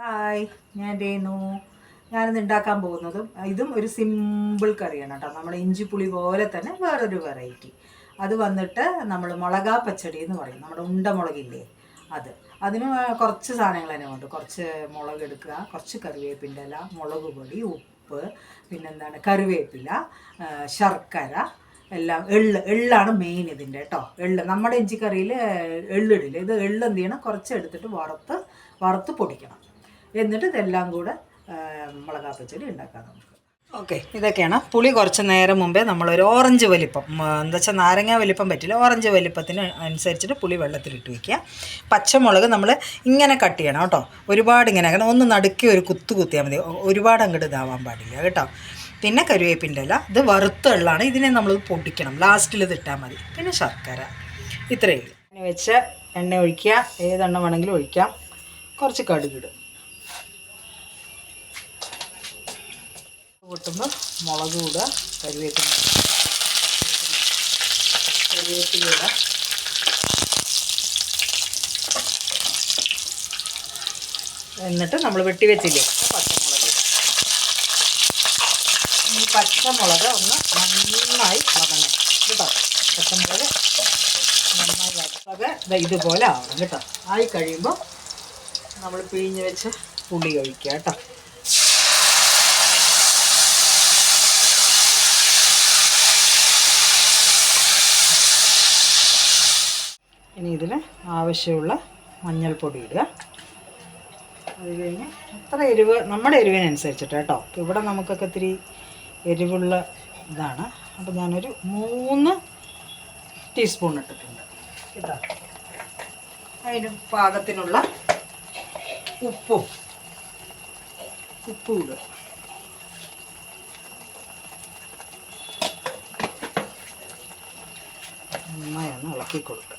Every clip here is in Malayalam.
ഹായ് ഞാൻ രേണു. ഞാനിന്ന് ഉണ്ടാക്കാൻ പോകുന്നതും ഇതും ഒരു സിമ്പിൾ കറിയാണ് കേട്ടോ. നമ്മുടെ ഇഞ്ചിപ്പുളി പോലെ തന്നെ വേറൊരു വെറൈറ്റി അത് വന്നിട്ട് നമ്മൾ മുളകാ പച്ചടി എന്ന് പറയും. നമ്മുടെ ഉണ്ടമുളകില്ലേ അത്. അതിന് കുറച്ച് സാധനങ്ങൾ തന്നെ ഉണ്ട് കുറച്ച് മുളക് എടുക്കുക കുറച്ച് കറിവേപ്പിന്റെ ഇല മുളക് പൊടി ഉപ്പ് പിന്നെന്താണ് കറിവേപ്പില ശർക്കര എല്ലാം എള്ള്. എള്ളാണ് മെയിൻ ഇതിന്റെ കേട്ടോ. എള്ള്. നമ്മുടെ ഇഞ്ചിക്കറിയിൽ എള്ളിടില്ല? ഇത് എള്ള് എന്ത് ചെയ്യണം? കുറച്ച് എടുത്തിട്ട് വറുത്ത് വറുത്ത് പൊടിക്കണം. എന്നിട്ട് ഇതെല്ലാം കൂടെ മുളകാപ്പച്ചടി മുളകാ പച്ചടി ഉണ്ടാക്കാം നമുക്ക്. ഓക്കെ ഇതൊക്കെയാണ്. പുളി കുറച്ച് നേരം മുമ്പേ നമ്മളൊരു ഓറഞ്ച് വലിപ്പം എന്താ വെച്ചാൽ നാരങ്ങ വലിപ്പം പറ്റില്ല. ഓറഞ്ച് വലിപ്പത്തിന് അനുസരിച്ചിട്ട് പുളി വെള്ളത്തിലിട്ട് വയ്ക്കുക പച്ചമുളക് നമ്മൾ ഇങ്ങനെ കട്ട് ചെയ്യണം കേട്ടോ. ഒരുപാട് ഇങ്ങനെ കാരണം ഒന്ന് നടുക്കി ഒരു കുത്തു കുത്തിയാൽ മതി. ഒരുപാട് അങ്ങോട്ട് ഇതാവാൻ പാടില്ല കേട്ടോ. പിന്നെ കരുവേപ്പിന്റെ ഇല ഇത് വറുത്ത വെള്ളമാണ് ഇതിനെ നമ്മൾ പൊടിക്കണം. ലാസ്റ്റിൽ ഇത് ഇട്ടാൽ മതി. പിന്നെ ശർക്കര. ഇത്രയേ ഉള്ളൂ. വെച്ച് എണ്ണ ഒഴിക്കുക. ഏതെണ്ണ വേണമെങ്കിലും ഒഴിക്കാം. കുറച്ച് കടുകിടും പൊട്ടുമ്പോൾ മുളക് ഇടുക കരുവേപ്പില കരുവേപ്പില ഇടുക. എന്നിട്ട് നമ്മൾ വെട്ടി വെച്ചില്ലേ? പച്ചമുളക് ഇടുക. ഈ പച്ചമുളക് ഒന്ന് നന്നായി വതങ്ങണം കേട്ടോ? പച്ചമുളക് നന്നായി ദാ ഇതുപോലെ ആവണം കേട്ടോ. ആയി കഴിയുമ്പോൾ നമ്മൾ പിഴിഞ്ഞ് വെച്ച് പുളി ഒഴിക്കുക കേട്ടോ. ഇനി ഇതിൽ ആവശ്യമുള്ള മഞ്ഞൾപ്പൊടി ഇടുക. അത് കഴിഞ്ഞ് എത്ര എരിവ് നമ്മുടെ എരിവിനനുസരിച്ചിട്ട് കേട്ടോ. ഇവിടെ നമുക്കൊക്കെ ഇത്തിരി എരിവുള്ള ഇതാണ്. അപ്പോൾ ഞാനൊരു മൂന്ന് ടീസ്പൂൺ ഇട്ടിട്ടുണ്ട്. കേട്ടോ. അതിന് പാകത്തിനുള്ള ഉപ്പും. ഉപ്പും ഇടുക. നന്നായി ഒന്ന് ഇളക്കി കൊടുക്കുക.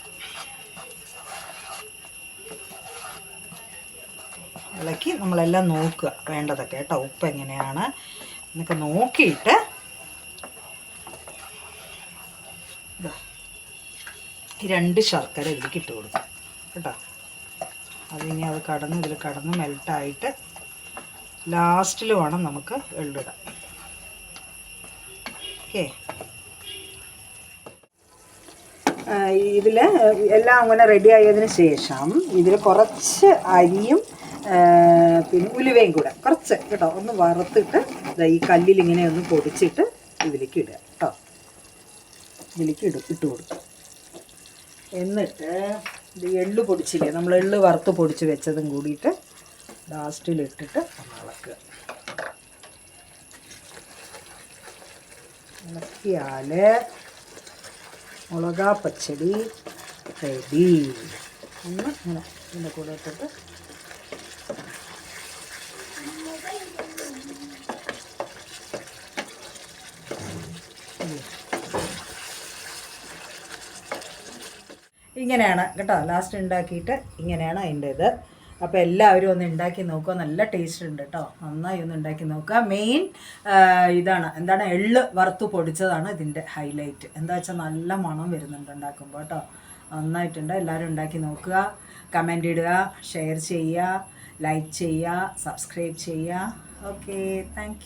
ഇളക്കി നമ്മളെല്ലാം നോക്കുക. വേണ്ടതൊക്കെ കേട്ടോ. ഉപ്പ് എങ്ങനെയാണ്? എന്നൊക്കെ നോക്കിയിട്ട് രണ്ട് ശർക്കര ഇതിലേക്ക് ഇട്ട് കൊടുക്കും. കേട്ടോ. അതിനി അത് കടന്ന് ഇതിൽ കടന്ന് മെൽട്ടായിട്ട് ലാസ്റ്റിൽ വേണം നമുക്ക് എള്ളിടാം ഓക്കേ. ഇതിൽ എല്ലാം അങ്ങനെ റെഡി ആയതിനു ശേഷം ഇതിൽ കുറച്ച് അരിയും പിന്നെ ഉലുവയും കൂടെ. കുറച്ച് കേട്ടോ ഒന്ന് വറുത്തിട്ട് ഈ കല്ലിൽ ഇങ്ങനെ ഒന്ന് പൊടിച്ചിട്ട് ഇതിലേക്ക് ഇടുക കേട്ടോ. ഇതിലേക്ക് ഇടും ഇട്ട് കൊടുക്കും. എന്നിട്ട് ഇത് എള്ള് പൊടിച്ചില്ലേ നമ്മൾ എള്ള് വറുത്ത് പൊടിച്ച് വെച്ചതും കൂടിയിട്ട് ലാസ്റ്റിൽ ഇട്ടിട്ട് ഒന്ന് ഇളക്കുക ഇളക്കിയാൽ മുളകാ പച്ചടി റെഡി. ഒന്ന് ഇങ്ങനെ ഇതിന്റെ കൂടെ ഇട്ടിട്ട് ഇങ്ങനെയാണ് കേട്ടോ. ലാസ്റ്റ് ഉണ്ടാക്കിയിട്ട് ഇങ്ങനെയാണ് അതിന്റെ ഇത് അപ്പോൾ എല്ലാവരും ഒന്ന് ഉണ്ടാക്കി നോക്കുക. നല്ല ടേസ്റ്റ് ഉണ്ട് കേട്ടോ. നന്നായി ഒന്ന് ഉണ്ടാക്കി നോക്കുക. മെയിൻ ഇതാണ്. എന്താണ്? എള്ള് വറുത്ത് പൊടിച്ചതാണ് ഇതിന്റെ ഹൈലൈറ്റ് എന്താ വെച്ചാൽ നല്ല മണം വരുന്നുണ്ട് ഉണ്ടാക്കുമ്പോൾ കേട്ടോ. നന്നായിട്ടുണ്ട്. എല്ലാവരും ഉണ്ടാക്കി നോക്കുക. കമന്റ് ഇടുക. ഷെയർ ചെയ്യുക. ലൈക്ക് ചെയ്യുക. സബ്സ്ക്രൈബ് ചെയ്യുക. Okay thank